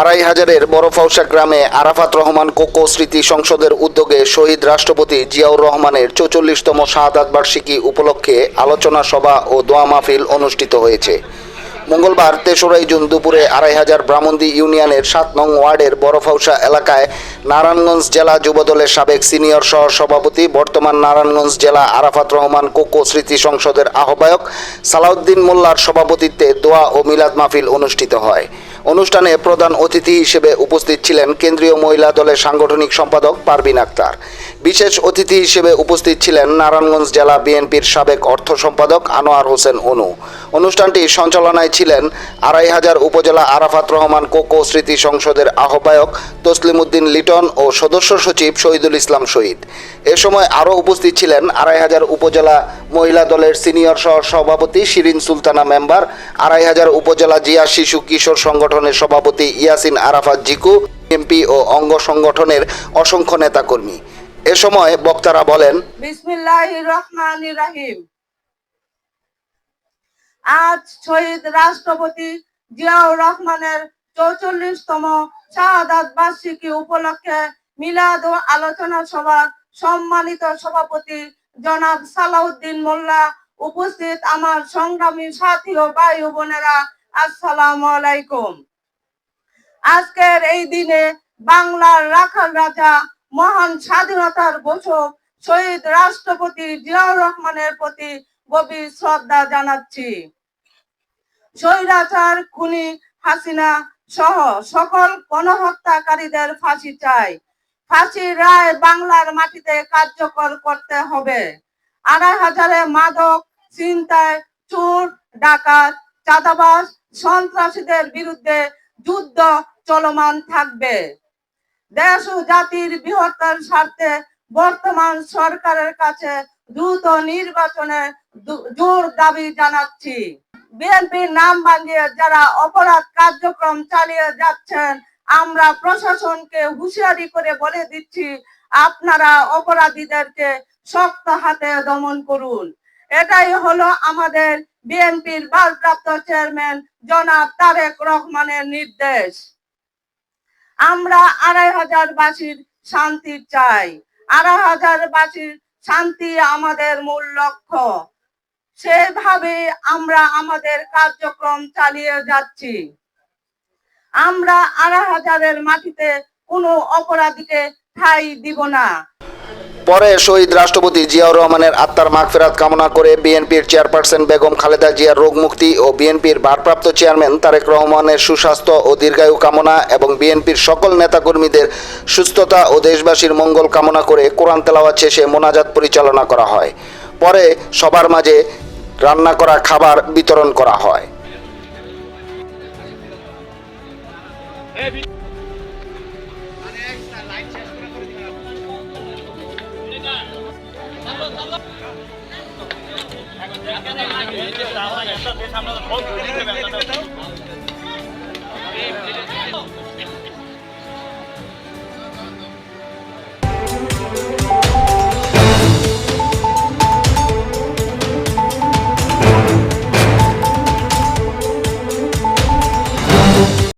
আড়াই হাজারের বরফাউসা গ্রামে আরাফাত রহমান কোকো স্মৃতি সংসদের উদ্যোগে শহীদ রাষ্ট্রপতি জিয়াউর রহমানের চৌচল্লিশতম শাহাদাত বার্ষিকী উপলক্ষে আলোচনা সভা ও দোয়া মাহফিল অনুষ্ঠিত হয়েছে। মঙ্গলবার তেসরাই জুন দুপুরে আড়াই হাজার ব্রাহ্মণদী ইউনিয়নের সাত নং ওয়ার্ডের বড়ফাউসা এলাকায় নারায়ণগঞ্জ জেলা যুবদলের সাবেক সিনিয়র সহ সভাপতি বর্তমান নারায়ণগঞ্জ জেলা আরাফাত রহমান কোকো স্মৃতি সংসদের আহ্বায়ক সালাউদ্দিন মোল্লার সভাপতিত্বে দোয়া ও মিলাদ মাহফিল অনুষ্ঠিত হয়। অনুষ্ঠানে প্রধান অতিথি হিসেবে উপস্থিত ছিলেন কেন্দ্রীয় মহিলা দলের সাংগঠনিক সম্পাদক পারবিন আক্তার। বিশেষ অতিথি হিসেবে উপস্থিত ছিলেন নারায়ণগঞ্জ জেলা বিএনপির সাবেক অর্থ সম্পাদক আনোয়ার হোসেন অনু। অনুষ্ঠানটি সঞ্চালনায় ছিলেন আড়াই হাজার উপজেলা আরাফাত রহমান কোকো স্মৃতি সংসদের আহ্বায়ক তসলিম উদ্দিন লিটন ও সদস্য সচিব শহীদুল ইসলাম শহীদ। এ সময় আরও উপস্থিত ছিলেন আড়াই হাজার উপজেলা মহিলা দলের সিনিয়র সহ সভাপতি শিরিন সুলতানা মেম্বার, আড়াই হাজার উপজেলা জিয়া শিশু কিশোর সংগঠনের সভাপতি ইয়াসিন আরাফাত জিকু, এমপি ও অঙ্গ সংগঠনের অসংখ্য নেতাকর্মী। এ সময় বক্তারা বলেন বিসমিল্লাহ রহমান রাহিম। আজ শহীদ রাষ্ট্রপতি জিয়াউর রহমানের চৌচল্লিশতম শাহাদাত বার্ষিকী উপলক্ষে মিলাদ ও আলোচনা সভার সম্মানিত সভাপতি জনাব সালাউদ্দিন মোল্লা উপস্থিত আমার সংগ্রামী সাথী ও ভাই বোনেরা, আসসালাম আলাইকুম। আজকের এই দিনে বাংলার রাখাল রাজা মহান স্বাধীনতার ঘোষক শহীদ রাষ্ট্রপতি জিয়াউর রহমানের প্রতি গভীর শ্রদ্ধা জানাচ্ছি। স্বৈরাচার খুনি হাসিনা সহ সকল গণহত্যাকারীদের ফাঁসি চাই। ফাঁসির রায় বাংলার মাটিতে কার্যকর করতে হবে। আড়াই হাজারে মাদক চিন্তায় চোর, ডাকাত চাঁদাবাস সন্ত্রাসীদের বিরুদ্ধে যুদ্ধ চলমান থাকবে। দেশ ও জাতির বৃহত্তর স্বার্থে বর্তমান সরকারের কাছে দ্রুত নির্বাচনে জোর দাবি জানাচ্ছি। বিএনপির নাম ভাঙিয়ে যারা অপরাধ কার্যক্রম চালিয়ে যাচ্ছেন, আমরা প্রশাসনকে হুঁশিয়ারি করে বলে দিচ্ছি, আপনারা অপরাধীদেরকে শক্ত হাতে দমন করুন। এটাই হলো আমাদের বিএনপির ভারপ্রাপ্ত চেয়ারম্যান জনাব তারেক রহমানের নির্দেশ। আমরা আড়াই হাজার বাসীর শান্তি চাই। আড়াই হাজার বাসীর শান্তি আমাদের মূল লক্ষ্য। সেভাবে আমরা আমাদের কার্যক্রম চালিয়ে যাচ্ছি। আমরা আড়াই হাজারের মাটিতে কোনো অপরাধীকে ঠাই দিব না। পরে শহীদ রাষ্ট্রপতি জিয়াউর রহমানের আত্মার মাগফেরাত কামনা করে বিএনপির চেয়ারপারসন বেগম খালেদা জিয়ার রোগ মুক্তি ও বিএনপির ভারপ্রাপ্ত চেয়ারম্যান তারেক রহমানের সুস্বাস্থ্য ও দীর্ঘায়ু কামনা এবং বিএনপির সকল নেতাকর্মীদের সুস্থতা ও দেশবাসীর মঙ্গল কামনা করে কোরআন তেলাওয়াত শেষে মোনাজাত পরিচালনা করা হয়। পরে সবার মাঝে রান্না করা খাবার বিতরণ করা হয়। আমরা